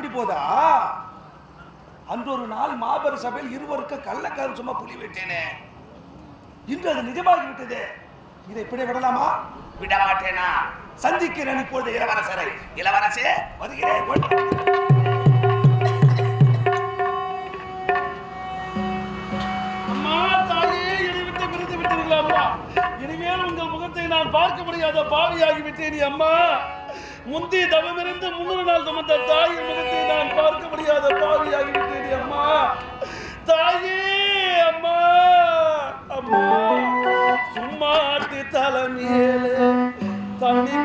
அப்படி போதா? அன்று ஒரு நாள் மாபெரும் சபையில் இருவருக்கு கள்ளக்காரன் சும்மா புலி விட்டேனே. இன்று அது நிஜமாகி விட்டது. இதை இப்படி விடலாமா விட மாட்டேனா சந்திக்கிறேன் இப்பொழுது இளவரசரை. இளவரசே வருகிறேன். அம்மா தாயே என்னை விட்டு பிரிந்து விட்டீர்களா அம்மா? இனிமேல் உங்கள் முகத்தை நான் பார்க்க முடியாத பாவியாகி விட்டேன் அம்மா. முந்தி தவமிருந்து முன்னூறு நாள் சுமந்த தாயின் முகத்தை நான் பார்க்க முடியாத பாவியாகி விட்டேன் அம்மா. தாயே அம்மா அம்மா. சும்மாட்டு தலைமையிலே தண்ணி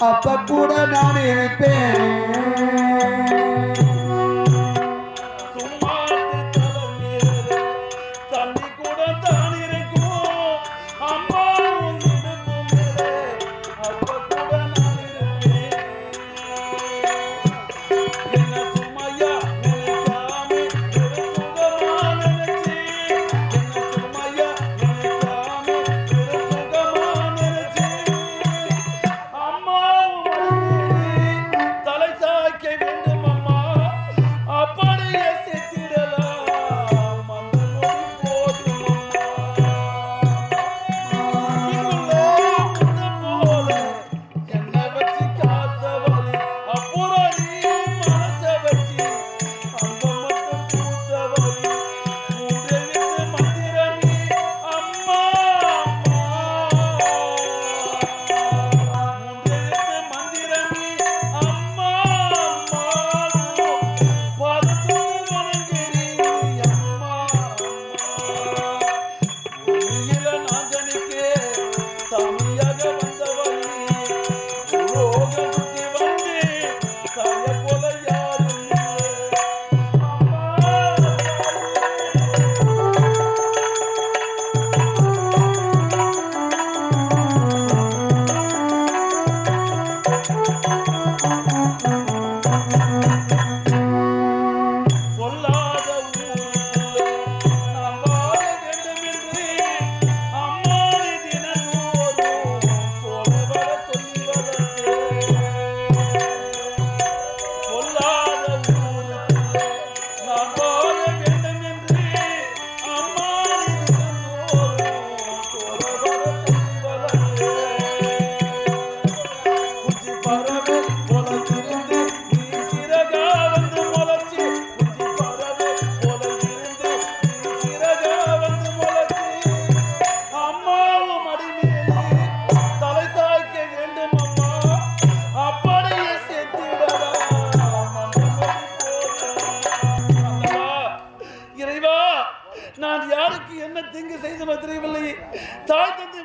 அப்ப கூட நான் இருப்பேன்.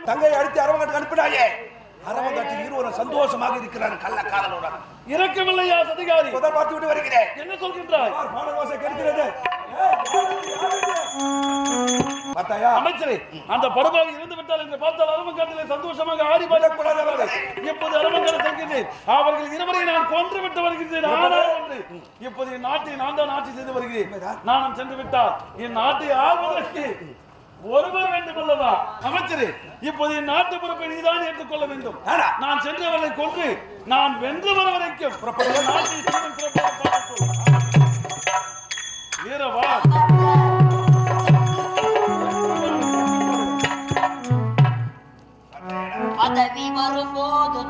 தங்கை அடித்து அரவங்காட்டுக்கு அனுப்பினாயே. அரவங்காட்டில் இருவரும் சந்தோஷமாக இருக்கிறார் கள்ளக்காரனுடன் இறக்கவில்லையா சதிகாரி? முதல் பார்த்து விட்டு வருகிறேன். என்ன சொல்கின்றாய்? பாடல் கெடுக்கிறது? பார்த்தாயா? அமைச்சரே அந்த படுபாவி இருந்து விட்டால் என்று பார்த்தால் அரவங்காட்டிலே சந்தோஷமாக ஆடி பாடக்கூடாது அவர்கள். இப்போது அரவங்காடு செல்கின்றேன். அவர்கள் இருவரை நான் கொன்று விட்டு வருகின்றேன். ஆனால் இப்போது என் நாட்டை நான் தான் ஆட்சி செய்து வருகிறேன். நானும் சென்று விட்டால் என் நாட்டை ஆள்வதற்கு ஒருவர் வேண்டும் அல்லவா? அமைச்சரே. இப்போது என் நாட்டு பொறுப்பை நீதான் ஏற்றுக்கொள்ள வேண்டும். நான் சென்றவர்களை கொன்று நான் வென்று வர வரைக்கும். வீரவா பதவி வரும்போது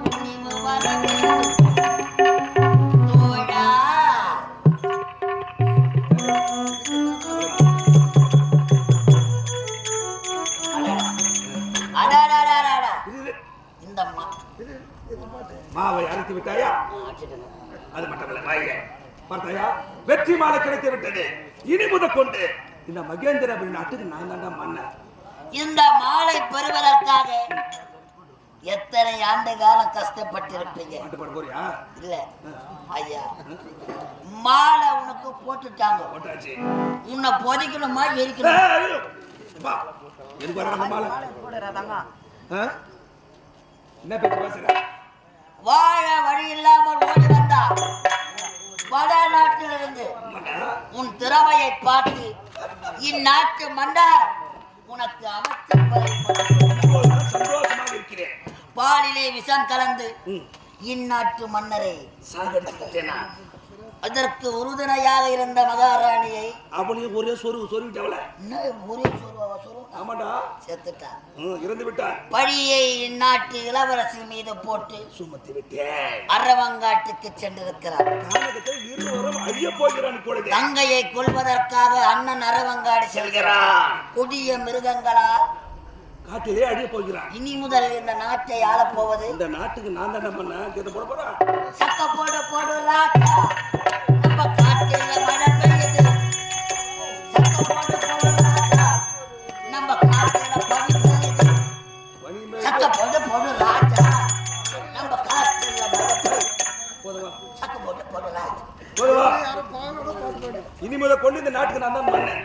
மாவை அரைத்து விட்டாயா. அது மட்டுமல்ல வாயிலே பார்த்தாயா? வெற்றி மாலை கிடைத்து விட்டது. இனி முதற்கொண்டு. இந்த மகேந்திர நாட்டுக்கு நான் தாண்டா மன்னன். இந்த மாலை பெறுவதற்காக எத்தனை ஆண்டு காலம் கஷ்டப்பட்டிருப்பீங்க? இல்ல. ஐயா மாலை உனக்கு போட்டுட்டாங்க. போட்டாச்சு. உன்னை பொதிக்கணுமா எரிக்கணும்? என்ன பேச்சு பேசுற? உன் திறமையை பார்த்து இந்நாட்டு மன்னர் உனக்கு அமைச்சர் பாலிலே விஷம் கலந்து. இந்நாட்டு மன்னரை. சாகடித்து அதற்கு உறுதுணையாக இருந்த மகாராணியை அவனையும் ஒரே சொருவு சொருவிட்டவள. இன்னும் ஒரே சொல்லுவா சொல்லுவா ஆமாடா. செத்துட்டா இறந்து விட்டான். பழியை இந்நாட்டு இளவரசி மீது போட்டு சுமத்தி விட்டேன். அரவங்காட்டுக்கு சென்றிருக்கிறார் தங்கையை கொல்வதற்காக அண்ணன் அரவங்காடு செல்கிறார் கொடிய மிருகங்களால் காட்டிலே அழிய போகிறான். இனி முதல் இந்த நாட்டை ஆளப்போவது இந்த நாட்டுக்கு நான் தானே பண்ண போட போறான் சக்க போடு போடு போதுவா சக்க போடு போடு ராஜா போதுவா இனி முதல் கொண்டு இந்த நாட்டுக்கு நான் தான் பண்ணேன்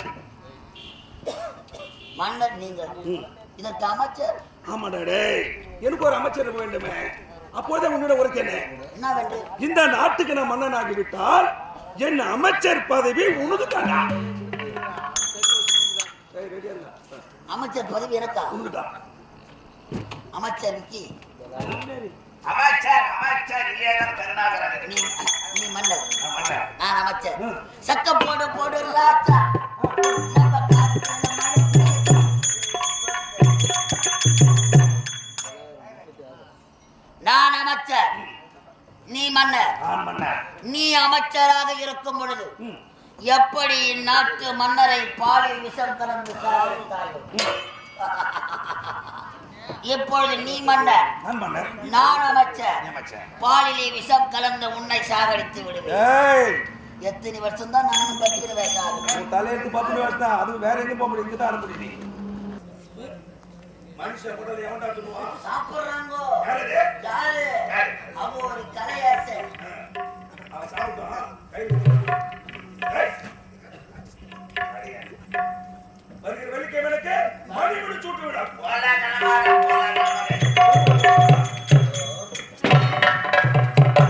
மன்னர் நீங்கள். இதற்கு அமைச்சர்? ஆமாடா டேய். எனக்கு ஒரு அமைச்சர் வேண்டுமே. அப்போதே உன்னோட உரைக்கனே என்ன? வேண்டும் இந்த நாட்டுக்கு நான் மன்னனாகி விட்டால் என் அமைச்சர் பதவி உனக்கு தாண்டா. அமைச்சர் பதவி எனக்கா? உனக்கு தான் அமைச்சர் அமைச்சர் அமைச்சர் இல்லையா கருணாகரன். நீ நீ மன்னர். நான் அமைச்சர். சக்க போடு போடு ராஜா. நான் அமைச்சர். நீ மன்னர் நீ அமைச்சராக இருக்கும் பொழுது. எப்படி இந்நாட்டு மன்னரை பாலில் விஷம் கலந்து சாதித்தாயோ இப்பொழுது நீ மன்னர்? நான் அமைச்சர். பாலிலே விஷம் கலந்து உன்னை சாகடித்து விடுவேன். எத்தனை வருஷம் தான் நானும் பத்திருவேன் சாகு உன் தலையெழுத்து பத்து வருஷம் அது வேற எங்க போக முடியும்? இங்க தான் மனுஷன் சாப்பிடுறாங்கோ? யாரு ஒரு கலையாசை